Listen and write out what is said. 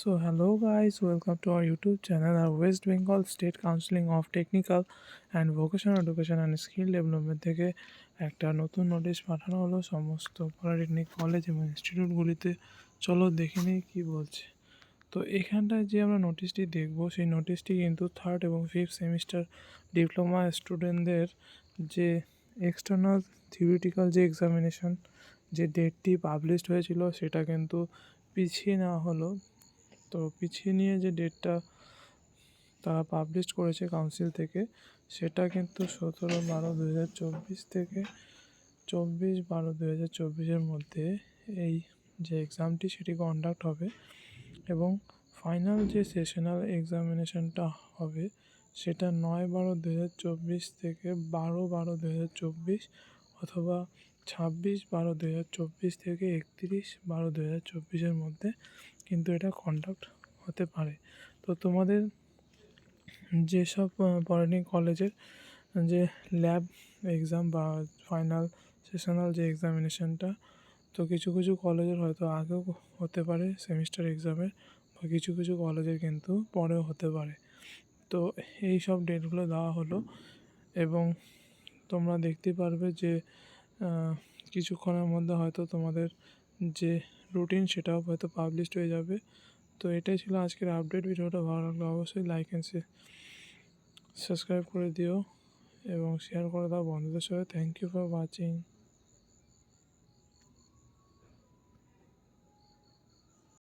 So, hello guys, welcome to our YouTube channel. Our West Bengal State Counseling of Technical and Vocational Education and Skill Development থেকে একটা নতুন notice পাঠানো হলো। সমস্ত polytechnic college এবং ইনস্টিটিউটগুলিতে চলো দেখে নিই কী বলছে। তো এখানটায় যে আমরা নোটিশটি দেখব সেই নোটিশটি কিন্তু থার্ড এবং ফিফথ সেমিস্টার ডিপ্লোমা স্টুডেন্টদের যে এক্সটার্নাল থিওরিটিক্যাল যে এক্সামিনেশন যে ডেটটি পাবলিশড হয়েছিল সেটা কিন্তু পিছিয়ে নেওয়া হলো। তো পিছিয়ে নিয়ে যে ডেটটা তারা পাবলিশ করেছে কাউন্সিল থেকে, সেটা কিন্তু সতেরো বারো দু হাজার চব্বিশ থেকে চব্বিশ বারো দু হাজার চব্বিশের মধ্যে এই যে এক্সামটি সেটি কন্ডাক্ট হবে এবং ফাইনাল যে সেশনাল এক্সামিনেশনটা হবে সেটা নয় বারো দু হাজার চব্বিশ থেকে বারো বারো দু হাজার চব্বিশ অথবা ছাব্বিশ বারো দু হাজার চব্বিশ থেকে একত্রিশ বারো দু হাজার চব্বিশের মধ্যে কিন্তু এটা কন্ডাক্ট হতে পারে। তো তোমাদের যেসব পলিটেকনিক কলেজের যে ল্যাব এক্সাম বা ফাইনাল সেশনাল যে এক্সামিনেশনটা তো কিছু কিছু কলেজের হয়তো আগেও হতে পারে সেমিস্টার এক্সামের বা কিছু কিছু কলেজের কিন্তু পরেও হতে পারে। তো এই সব ডেটগুলো দেওয়া হলো এবং তোমরা দেখতে পারবে যে কিছুক্ষণের মধ্যে হয়তো তোমাদের যে রুটিন সেটাও হয়তো পাবলিশড হয়ে যাবে। তো এটাই ছিল আজকের আপডেট ভিডিওটা ভালো লাগলে অবশ্যই লাইক অ্যান্ড সাবস্ক্রাইব করে দিও এবং শেয়ার করে দাও বন্ধুদের সাথে থ্যাংক ইউ ফর ওয়াচিং